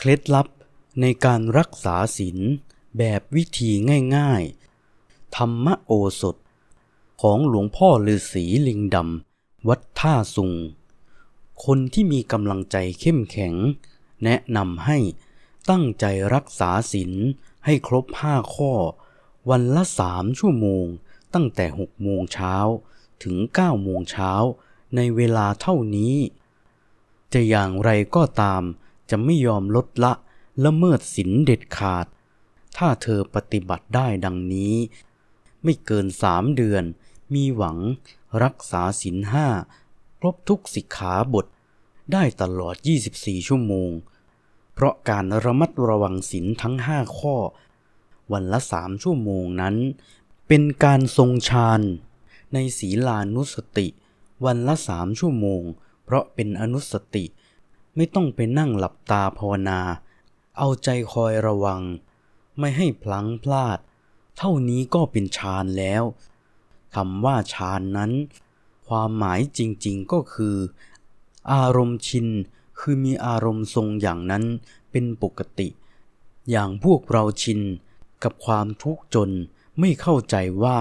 เคล็ดลับในการรักษาศีลแบบวิธีง่ายๆ ธรรมโอสถ ของหลวงพ่อฤาษีลิงดำวัดท่าสุง คนที่มีกำลังใจเข้มแข็ง แนะนำให้ตั้งใจรักษาศีลให้ครบห้าข้อ วันละสามชั่วโมง ตั้งแต่หกโมงเช้าถึงเก้าโมงเช้าในเวลาเท่านี้ จะอย่างไรก็ตาม จะไม่ยอมลดละละเมิดศีลเด็ดขาด ถ้าเธอปฏิบัติได้ดังนี้ ไม่เกินสามเดือน มีหวังรักษาศีลห้าครบทุกสิกขาบท ได้ตลอด 24 ชั่วโมง เพราะการระมัดระวังศีลทั้งห้าข้อ วันละสามชั่วโมงนั้น เป็นการทรงฌานในศีลานุสติ วันละสามชั่วโมง เพราะเป็นอนุสติ ไม่ต้องไปนั่งหลับตาภาวนา เอาใจคอยระวัง ไม่ให้พลั้งพลาด เท่านี้ก็เป็นฌานแล้วคำว่าฌานนั้น ความหมายจริงๆก็คือ อารมณ์ชินคือมีอารมณ์ทรงอย่างนั้นเป็นปกติ อย่างพวกเราชินกับความทุกข์จนไม่เข้าใจว่า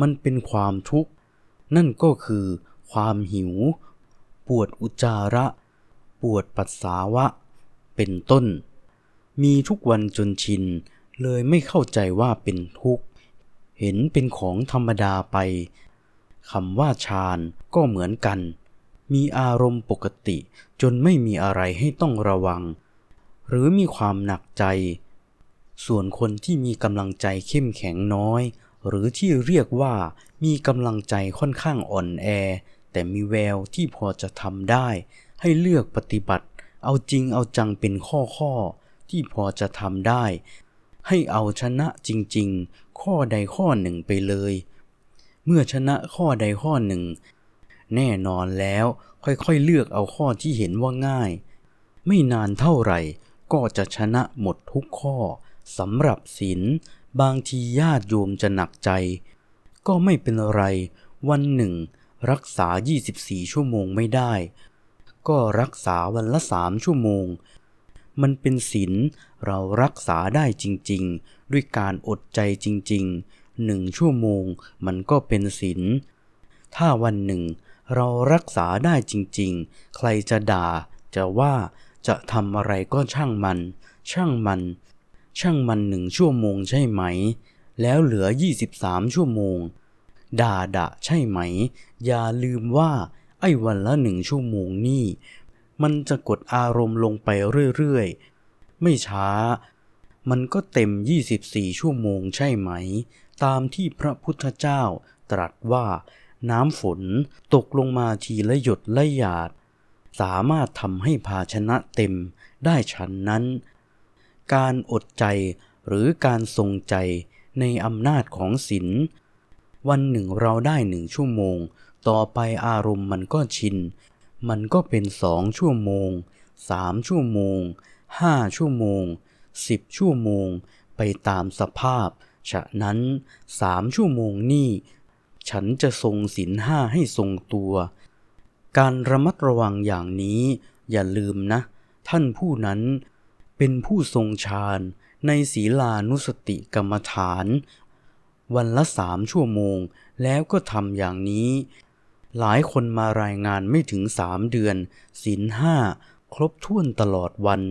มันเป็นความทุกข์ นั่นก็คือความหิว ปวดอุจจาระ ปวดปัสสาวะ เป็นต้น มีทุกวันจนชิน เลยไม่เข้าใจว่าเป็นทุกข์ เห็นเป็นของธรรมดาไปคำว่าฌานก็เหมือนกัน มีอารมณ์ปกติจนไม่มีอะไรให้ต้องระวัง หรือมีความหนักใจ ส่วนคนที่มีกำลังใจเข้มแข็งน้อย หรือที่เรียกว่ามีกำลังใจค่อนข้างอ่อนแอ แต่มีแววที่พอจะทำได้ ให้เลือกปฏิบัติ เอาจริงเอาจังเป็นข้อข้อๆที่พอจะทำได้ ให้เอาชนะจริง ๆ ข้อใดข้อหนึ่งไปเลย เมื่อชนะข้อใดข้อหนึ่ง แน่นอนแล้วค่อยๆเลือกเอาข้อที่เห็นว่าง่าย ไม่นานเท่าไหร่ก็จะชนะหมดทุกข้อสำหรับศีลบางทีญาติโยมจะหนักใจ ก็ไม่เป็นไร วันหนึ่ง รักษา 24 ชั่วโมงไม่ได้ ก็รักษาวันละสามชั่วโมง มันเป็นศีลเรารักษาได้จริงๆ ด้วยการอดใจจริงๆหนึ่งชั่วโมงมันก็เป็นศีลถ้าวันหนึ่ง เรารักษาได้จริงๆ ใครจะด่า จะว่าจะทำอะไรก็ช่างมัน ช่างมัน ช่างมันหนึ่งชั่วโมงใช่ไหม แล้วเหลือ 23 ชั่วโมงด่าด่าใช่ไหม อย่าลืมว่า ไอ้วันละหนึ่งชั่วโมงนี่ มันจะกดอารมณ์ลงไปเรื่อยๆ ไม่ช้า มันก็เต็ม 24 ชั่วโมงใช่ไหม ตามที่พระพุทธเจ้าตรัสว่าน้ำฝนตกลงมาทีละหยดละหยาด สามารถทำให้ภาชนะเต็มได้ฉันนั้น การอดใจหรือการทรงใจในอำนาจของศีล วันหนึ่งเราได้หนึ่งชั่วโมง ต่อไปอารมณ์มันก็ชิน มันก็เป็นสองชั่วโมงสามชั่วโมงห้าชั่วโมงสิบชั่วโมง ไปตามสภาพ ฉะนั้นสามชั่วโมงนี่ฉันจะทรงศีลห้าให้ทรงตัว การระมัดระวังอย่างนี้อย่าลืมนะ ท่านผู้นั้นเป็นผู้ทรงฌานในศีลานุสติกรรมฐาน วันละสามชั่วโมง แล้วก็ทำอย่างนี้ หลายคนมารายงานไม่ถึงสามเดือนศีลห้าครบถ้วนตลอดวัน